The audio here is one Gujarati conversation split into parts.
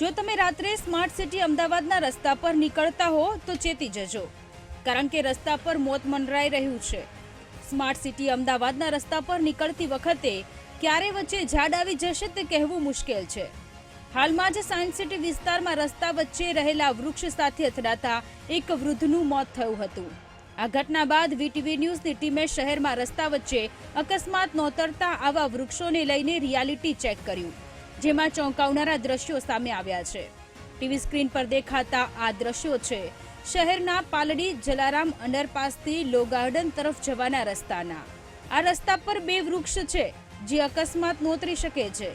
જો તમે રાત્રે સ્માર્ટ સિટી અમદાવાદના રસ્તા પર નીકળતા હો, તો ચેતી જજો. કારણ કે રસ્તા પર મોત મંડરાઈ રહ્યું છે. સ્માર્ટ સિટી અમદાવાદના રસ્તા પર નીકળતી વખતે ક્યારે વચ્ચે ઝાડ આવી જશે તે કહેવું મુશ્કેલ છે. હાલમાં જ સાયન્સ સિટી વિસ્તારમાં રસ્તા વચ્ચે રહેલા વૃક્ષ સાથે અથડાતા એક વૃદ્ધનું મોત થયું હતું. આ ઘટના બાદ વીટીવી ન્યૂઝની ટીમે શહેરમાં રસ્તા વચ્ચે અકસ્માત નોતરતા આવા વૃક્ષોને લઈને રિયાલિટી ચેક કર્યું. જેમાં ચોંકાવનારા દ્રશ્યો સામે આવ્યા છે. ટીવી સ્ક્રીન પર દેખાતા આ દ્રશ્યો છે શહેરના પાલડી જલારામ અંડરપાસથી લો ગાર્ડન તરફ જવાના રસ્તાના. આ રસ્તા પર બે વૃક્ષ છે જે અકસ્માત નોતરી શકે છે.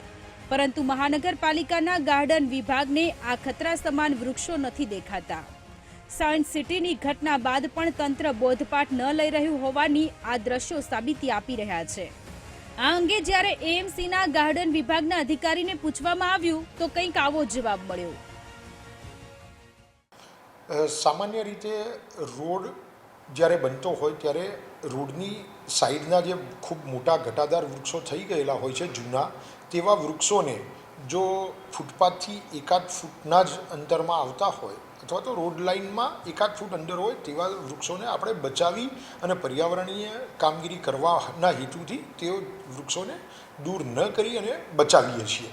પરંતુ મહાનગરપાલિકાના ગાર્ડન વિભાગને આ ખતરા સમાન વૃક્ષો નથી દેખાતા. સાયન્સ સિટીની ઘટના બાદ પણ તંત્ર બોધપાઠ ન લઈ રહ્યું હોવાની આ દ્રશ્યો સાબિતી આપી રહ્યા છે. આ અંગે જ્યારે એએમસીના ગાર્ડન વિભાગના અધિકારીને પૂછવામાં આવ્યું, તો કંઈક આવો જવાબ મળ્યો. સામાન્ય રીતે રોડ જ્યારે બનતો હોય ત્યારે રોડની સાઈડના જે ખૂબ મોટા ઘટાદાર વૃક્ષો થઈ ગયેલા હોય છે જૂના, તેવા વૃક્ષોને જો ફૂટપાથથી એકાદ ફૂટના જ અંતરમાં આવતા હોય અથવા તો રોડ લાઇનમાં એકાદ ફૂટ અંદર હોય તેવા વૃક્ષોને આપણે બચાવી અને પર્યાવરણીય કામગીરી કરવાના હેતુથી તેઓ વૃક્ષોને દૂર ન કરી અને બચાવીએ છીએ.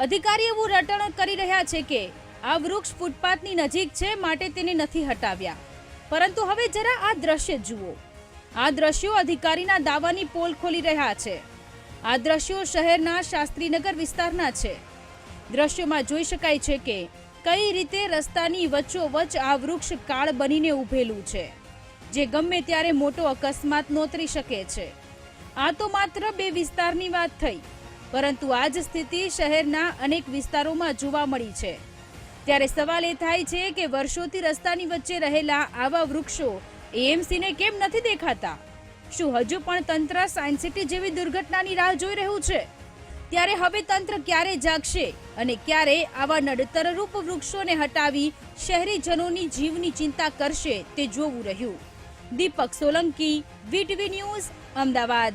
અધિકારી એવું રટણ કરી રહ્યા છે કે આ વૃક્ષ ફૂટપાથની નજીક છે માટે તેને નથી હટાવ્યા. પરંતુ હવે જરા આ દ્રશ્ય જુઓ. આ દ્રશ્યો અધિકારીના દાવાની પોલ ખોલી રહ્યા છે. આ દ્રશ્યો શહેરના શાસ્ત્રીનગર વિસ્તારના છે. દ્રશ્યોમાં જોઈ શકાય છે કે કઈ રીતે રસ્તાની વચ્ચોવચ્ચ આ વૃક્ષ કાળ બનીને ઊભેલું છે, જે ગમે ત્યારે મોટો અકસ્માત નોતરી શકે છે. આ તો માત્ર બે વિસ્તારની વાત થઈ, પરંતુ આ જ સ્થિતિ શહેરના અનેક વિસ્તારોમાં જોવા મળી છે. ત્યારે સવાલ એ થાય છે કે વર્ષોથી રસ્તાની વચ્ચે રહેલા આવા વૃક્ષો એએમસીને કેમ નથી દેખાતા? શું હજુ પણ તંત્ર સાયન્સ સિટી જેવી દુર્ઘટનાની રાહ જોઈ રહ્યું છે? ત્યારે હવે તંત્ર ક્યારે જાગશે અને ક્યારે આવા નડતરરૂપ વૃક્ષોને હટાવી શહેરીજનોની જીવની ચિંતા કરશે તે જોવું રહ્યું. Deepak Solanki, VTV news, Ahmedabad.